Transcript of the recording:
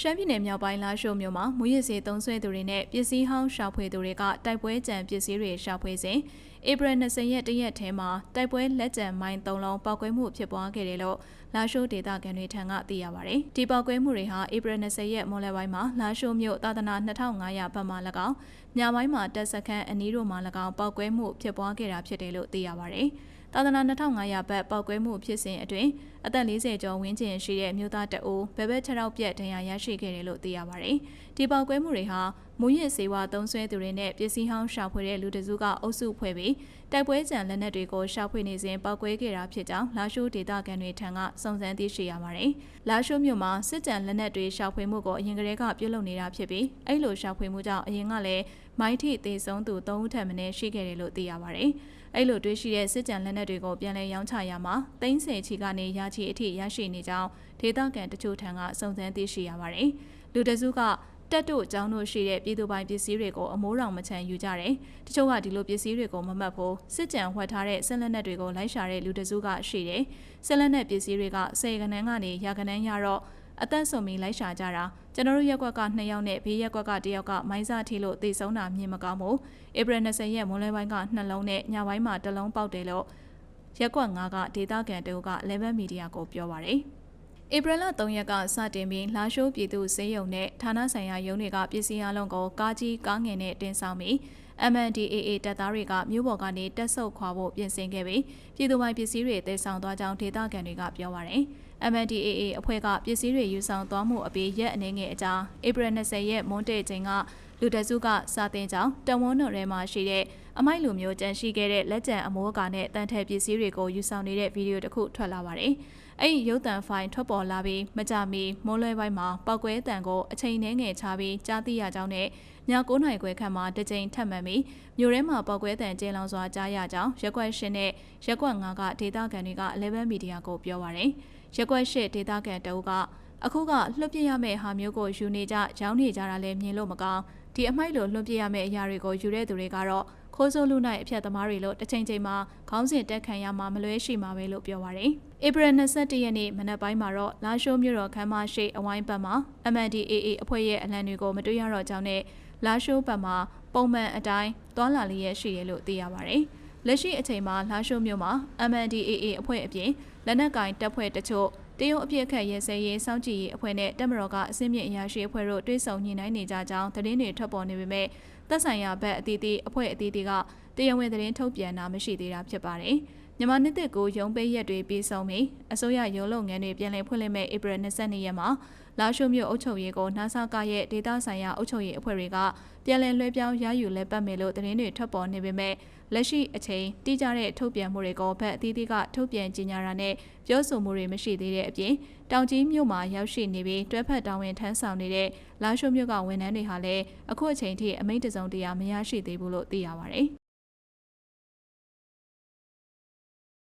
ရှမ်းပြည်နယ်မြောက်ပိုင်းလာရှိုးမြို့မှာမူရစ်စေသုံးဆွဲသူတွေနဲ့ပစ္စည်းဟောင်းရှာဖွေသူတွေကတိုက်ပွဲကြံပစ္စည်းတွေရှာဖွေစဉ်ဧပြီ20ရက်တရက်ထဲမှာတိုက်ပွဲလက်ကျန်မိုင်း3လုံးပောက်ကွဲမှုဖြစ်ပွားခဲ့တယ်လို့လာရှိုးဒေသခံတွေထံကသိရပါဗျ။ဒီပောက်ကွဲမှုတွေဟာဧပြီ20ရက်မွန်လယ်ပိုင်းမှာလာရှိုးမြို့သာသနာ2500ဘတ်မှ၎င်းညပိုင်းမှာတက်စခန်းအနီးတို့မှာ၎င်းပောက်ကွဲမှုဖြစ်ပွားခဲ့တာဖြစ်တယ်လို့သိရပါဗျ။သာသနာ2500ဘတ်ပောက်ကွဲမှုဖြစ်စဉ်အတွင်းအသက်40ကျော်ဝန်းကျင်ရှိတဲ့မြို့သားတအိုးဘယ်ဘက်ခြေထောက်ပြက်ဒဏ်ရာရရှိခဲ့တယ်လို့သိရပါတယ်။ဒီပောက်ကွဲမှုတွေဟာ မူရစ်စေဝါသုံးဆွဲသူတွေနဲ့ပစ္စည်းဟောင်းရှာဖွေတဲ့လူတစုကအုပ်စုဖွဲ့ပြီးတိုက်ပွဲကြံလက်နက်တွေကိုရှာဖွေနေစဉ်ပောက်ကွဲခဲ့တာဖြစ်ကြောင်းလာရှိုးဒေသခံတွေထံကစုံစမ်းသိရှိရပါတယ်။လာရှိုးမြို့မှာစစ်ကြံလက်နက်တွေရှာဖွေမှုကိုအရင်ကတည်းကပြုလုပ်နေတာဖြစ်ပြီးအဲ့လိုရှာဖွေမှုကြောင့်အရင်ကလည်းမိုင်းထိသေဆုံးသူ၃ဦးထပ်မံရှိခဲ့တယ်လို့သိရပါတယ်။အဲ့လိုတွေ့ရှိတဲ့စစ်ကြံလက်နက်တွေကိုပြန်လည်ရောင်းချရမှာသိန်းဆယ်ချီကနေရချီအထိရရှိနေကြောင်းဒေသခံတချို့ထံကစုံစမ်းသိရှိရပါတယ်။လူတစုက တက်တို့အကြောင်းတို့ရှိတဲ့ပြည်သူပိုင်ပစ္စည်းတွေကိုအမိုးတော်မချန်ယူကြတယ်။တချို့ကဒီလိုပစ္စည်းတွေကိုမမှတ်ဖို့စစ်ကြံဝှက်ထားတဲ့ဆက်လက်နက်တွေကိုလိုက်ရှာတဲ့လူတစုကရှိတယ်။ဆက်လက်နက်ပစ္စည်းတွေကစေကနန်းကနေရာကနန်းရတော့အသက်ဆုံးပြီးလိုက်ရှာကြတာကျွန်တော်တို့ရက်ကွက်က2ယောက်နဲ့ဘေးရက်ကွက်က1ယောက်ကမိုင်းစားထီလို့သေဆုံးတာမြင်မကောင်းဘူးဧပြီ20ရက်မွန်းလယ်ပိုင်းက2လုံးနဲ့ညပိုင်းမှာ1လုံးပေါက်တယ်လို့ရက်ကွက်9ကဒေတာကန်တူက11မီဒီယာကိုပြောပါတယ် ဧပြီလ3ရက်ကစတင်ပြီးလာရှိုးပြည်သူစေယုံနဲ့ဌာနဆိုင်ရာရုံးတွေကပြည်စည်းအလုံးကိုကားကြီးကားငယ်နဲ့တင်ဆောင်ပြီး MNDAA တပ်သားတွေကမြို့ပေါ်ကနေတက်ဆုပ်ခွာဖို့ပြင်ဆင်ခဲ့ပြီးပြည်သူပိုင်ပစ္စည်းတွေတည်ဆောင်သွားကြောင်းဒေသခံတွေကပြောပါရယ် MNDAA အဖွဲ့ကပစ္စည်းတွေယူဆောင်သွားမှုအပြီးရက်အနေငယ်အကြာဧပြီ20ရက်မွန်းတဲ့ချိန်ကလူတစုကစာတင်ကြောင်းတဝန်းတော်ထဲမှာရှိတဲ့ အမိုက်လူမျိုးကြန့်ရှိခဲ့တဲ့လက်ကျန်အမိုးအကာနဲ့တန်ထည်ပစ္စည်းတွေကိုယူဆောင်နေတဲ့ဗီဒီယိုတစ်ခုထွက်လာပါတယ်။အဲ့ဒီရုပ်သံဖိုင်ထွက်ပေါ်လာပြီးမကြမီမိုးလွဲပိုင်းမှာပောက်ကွဲတံကိုအချိန်နှဲငယ်ချပြီးကြားသိရကြောင်းနဲ့ည9နာရီခွဲခန့်မှာတစ်ကြိမ်ထပ်မံပြီးမြို့ထဲမှာပောက်ကွဲတံကျင်းလောင်စွာကြားရကြောင်းရက်ွက်ရှင်နဲ့ရက်ွက်9ကဒေတာကန်တွေက11မီဒီယာကိုပြောပါရယ်။ရက်ွက်8ဒေတာကန်တအုပ်ကအခုကလွှတ်ပြရမယ့်ဟာမျိုးကိုယူနေကြရောင်းနေကြတာလည်းမြင်လို့မကောင်း ဒီအမိုက်လိုလွှတ်ပြရမယ့်အရာတွေကိုယူတဲ့သူတွေကတော့ခိုးစိုးလူနိုင်အဖြတ်သမားတွေလို့တစ်ချိန်ချိန်မှာခေါင်းစဉ်တက်ခံရမှာမလွဲရှိမှာပဲလို့ပြောပါရယ်။ဧပြီ21ရက်နေ့မနက်ပိုင်းမှာတော့လာရှိုးမြို့တော်ခမ်းမရှိအဝိုင်းဘက်မှာ MNDAA အဖွဲ့ရဲ့အလံတွေကိုမတွေ့ရတော့ကြောင်းနဲ့လာရှိုးဘက်မှာပုံမှန်အတိုင်းသွာလာလျက်ရှိရလို့သိရပါရယ်။လက်ရှိအချိန်မှာလာရှိုးမြို့မှာ MNDAA အဖွဲ့အပြင်လက်နက်ကင်တပ်ဖွဲ့တချို့ တရုတ်အပြစ်အခတ်ရဲစဲရေးစောင့်ကြည့်ရေးအဖွဲ့နဲ့တက်မတော်ကအစင်းမြင့်အရာရှိအဖွဲ့တို့တွဲဆောင်ညှိနှိုင်းနေကြကြောင်းသတင်းတွေထွက်ပေါ်နေပေမဲ့သက်ဆိုင်ရာဘက်အသီးသီးအဖွဲ့အသီးသီးကတရားဝင်သတင်းထုတ်ပြန်တာမရှိသေးတာဖြစ်ပါတယ်။ မြန်မာနှစ်သက်ကိုရုံးပိတ်ရက်တွေပြီးဆုံးပြီးအစိုးရရုံးလုပ်ငန်းတွေပြန်လည်ဖွင့်လှစ်မဲ့ဧပြီ22ရက်မှာလာရှိုးမြို့အုပ်ချုပ်ရေးကိုနာဆာကရဲ့ဒေသဆိုင်ရာအုပ်ချုပ်ရေးအဖွဲ့တွေကပြန်လည်လွှဲပြောင်းရယူလဲပတ်မယ်လို့သတင်းတွေထွက်ပေါ်နေပေမဲ့လက်ရှိအချိန်တိကျတဲ့ထုတ်ပြန်မှုတွေကိုဘက်အသီးသီးကထုတ်ပြန်ကြေညာတာနဲ့ပြောဆိုမှုတွေမရှိသေးတဲ့အပြင်တောင်ကြီးမြို့မှာရောက်ရှိနေပြီးတွဲဖက်တာဝန်ထမ်းဆောင်နေတဲ့လာရှိုးမြို့ကဝန်ထမ်းတွေဟာလည်းအခုအချိန်ထိအမိန့်တစုံတရာမရရှိသေးဘူးလို့သိရပါဗျ။